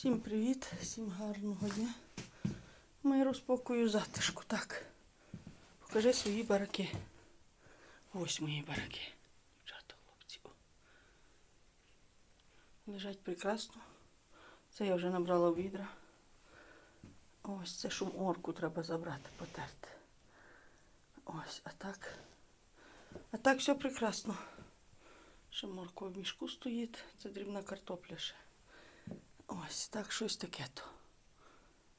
Всім привіт, всім гарного дня. Миру, спокою, затишку. Так. Покажи свої бараки. Ось мої бараки. Дівчата, хлопці. Лежать прекрасно. Це я вже набрала відра. Ось це шум орку треба забрати, потерти. Ось, а так. А так все прекрасно. Ще морква в мішку стоїть. Це дрібна картопля ще. Ось так щось таке то.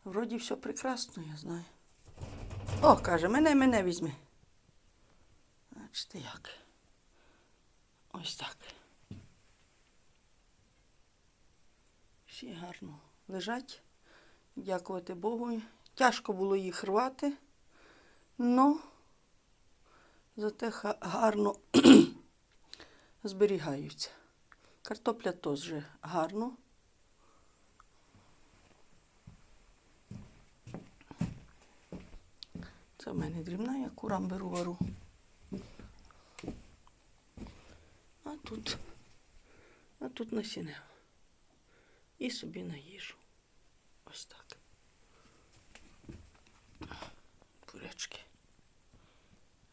Вроді все прекрасно, я знаю. О, каже, мене, мене візьми. Бачите як. Ось так. Всі гарно лежать. Дякувати Богу. Тяжко було їх рвати, але зате гарно зберігаються. Картопля теж гарно. Це в мене дрібна, я курам беру вару. А тут, а тут насіння. І собі на їжу. Ось так.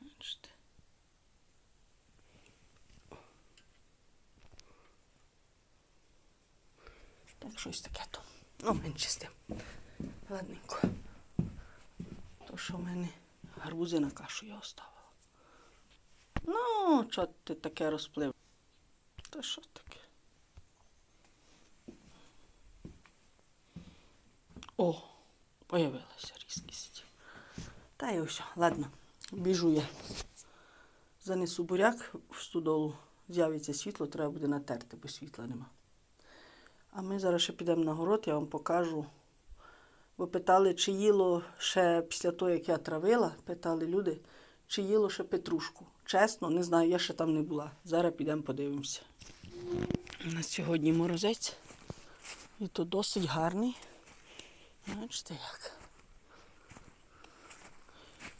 Бачите. Так, щось таке то. Ну, менше з тим. Ладненько. Що в мене гарбузи на кашу я оставила. Ну, що ти таке розплив? Та що таке? О, появилася різкість. Та й ось, ладно, біжу я. Занесу буряк в студолу. З'явиться світло, треба буде натерти, бо світла нема. А ми зараз ще підемо на город, я вам покажу. Бо питали, чи їло ще після того, як я травила, питали люди, чи їло ще петрушку. Чесно, не знаю, я ще там не була. Зараз підемо подивимося. У нас сьогодні морозець. І то досить гарний. Бачите як.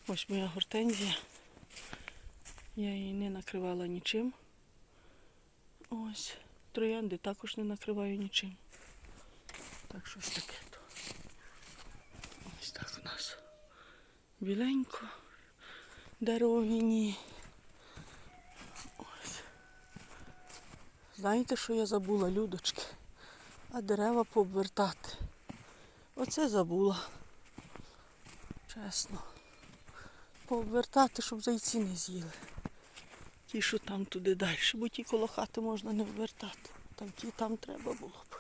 Ось моя гортензія. Я її не накривала нічим. Ось. Троянди також не накриваю нічим. Так щось таке то. Ось так у нас. Біленько. Ось. Знаєте, що я забула, людочки? А дерева пообвертати. Оце забула. Чесно. Пообвертати, щоб зайці не з'їли. Ті, що там туди далі, бо ті коло хати можна не ввертати. Там ті там треба було б.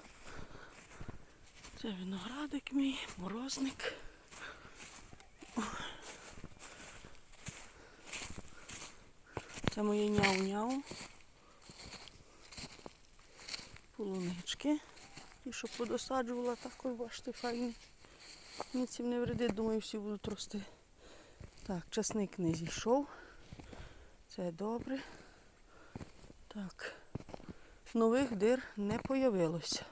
Це виноградик мій, морозник. Це моє няу-няу. Полунички. І що подосаджувала також, бачите, файні. Ніців не вредить, думаю, всі будуть рости. Так, часник не зійшов. Це добре. Так. Нових дир не появилося.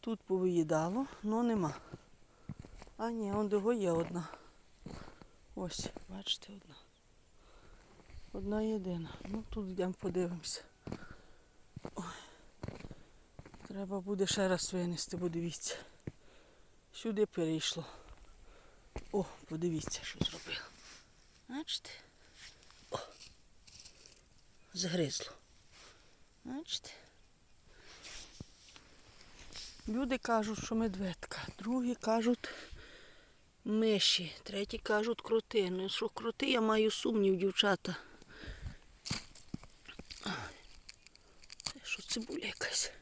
Тут повиїдало, але нема. А ні, он його є одна. Ось, бачите, одна. Одна єдина. Ну тут йдемо подивимося. Ой. Треба буде ще раз винести, бо дивіться. Сюди перейшло. О, подивіться, що зробило. Бачите? О. Згризло. Бачите? Люди кажуть, що медведка, другі кажуть миші, треті кажуть кроти. Ну що кроти, я маю сумнів, дівчата. Ай, Це що цибуля якась?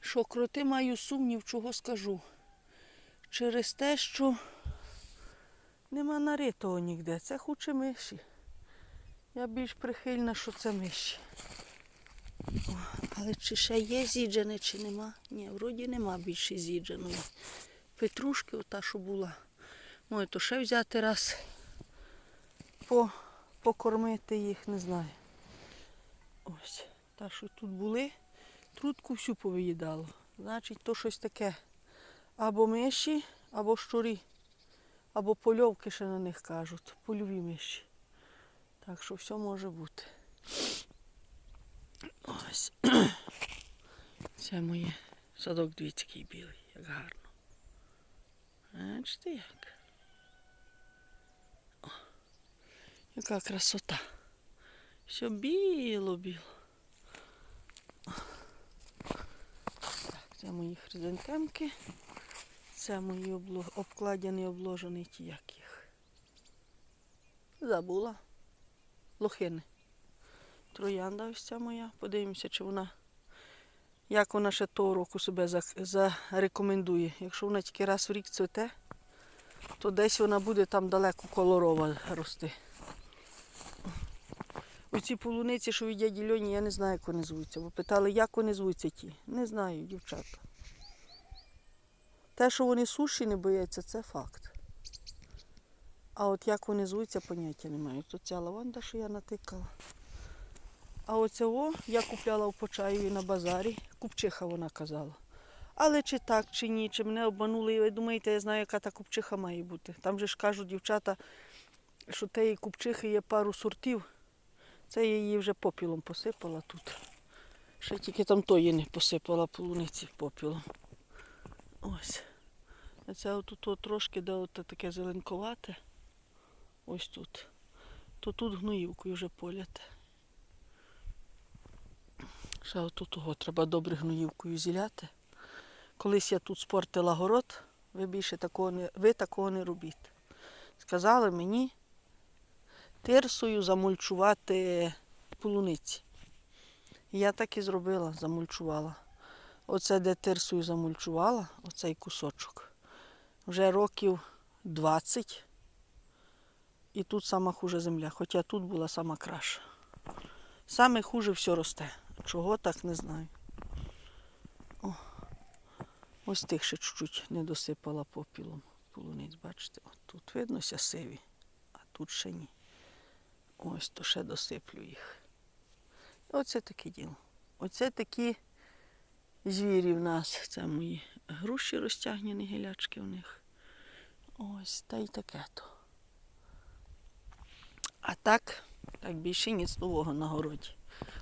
Що кроти маю сумнів, чого скажу. Через те, що нема наритого ніде. Це хоче миші. Я більш прихильна, що це миші. О, але чи ще є зіджене, чи нема? Ні, вроді нема більше зідженої. Петрушки, ота, що була. Ну, то ще взяти раз по, покормити їх, не знаю. Ось. Та, що тут були, трутку всю повиїдало. Значить, то щось таке. Або миші, або щурі, або польовки ще на них кажуть. Польові миші. Так що все може бути. Ось. Це моє Садок дивіться, який білий, як гарно. Бачите як? О, яка красота. Все біло-біло. Це мої хризантемки. Це мої обло... обкладені, обложені ті як їх. Забула. Лохини. Троянда ось ця моя. Подивимося, чи вона. Як вона ще того року себе зарекомендує. Якщо вона тільки раз в рік цвіте, то десь вона буде там далеко колорова рости. Оці полуниці, що від дяді Льоні, я не знаю, як вони звуться. Ви питали, як вони звуться ті? Не знаю, дівчата. Те, що вони суші не бояться, це факт. А от як вони звуться, поняття не маю. Тут ця лаванда, що я натикала. А оцього я купляла в Почаєві на базарі. Купчиха вона казала. Але чи так, чи ні, чи мене обманули, ви думаєте, я знаю, яка та купчиха має бути. Там же ж кажуть дівчата, що тієї купчихи є пару сортів. Це я її вже попілом посипала тут. Ще тільки там тої не посипала полуниці попілом. Ось. Це отут от трошки, де от таке зеленковате. Ось тут. То тут гноївкою вже поляте. Ще отут того треба добре гноївкою зіляти. Колись я тут спортила город, ви більше такого не, ви такого не робіть. Сказали мені тирсою замульчувати полуниці. Я так і зробила, замульчувала. Оце де тирсою замульчувала, оцей кусочок. Вже років 20. І тут сама хуже земля, хоча тут була сама краща. Саме хуже все росте. Чого так не знаю. О, ось тих ще чуть-чуть не досипала попілом полуниць, бачите, от тут виднося сиві, а тут ще ні. Ось то ще досиплю їх. Оце таке діло. Оце такі звірі в нас. Це мої груші розтягнені гілячки в них. Ось, та й таке то. А так, так більше ніц нового на городі.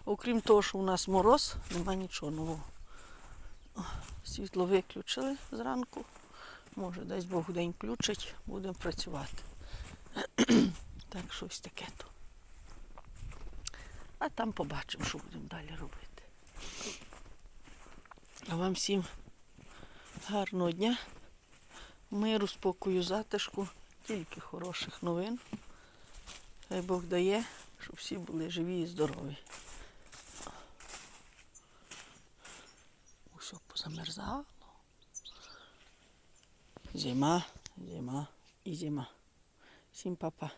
Окрім того, що у нас мороз, нема нічого нового. Світло виключили зранку. Може, дасть Бог день включить, будемо працювати. так, щось таке то. А там побачимо, що будемо далі робити. А вам всім гарного дня, миру, спокою, затишку, тільки хороших новин. Хай Бог дає, щоб всі були живі і здорові. Усе позамерзало. Зима, зима і зима. Всім папа.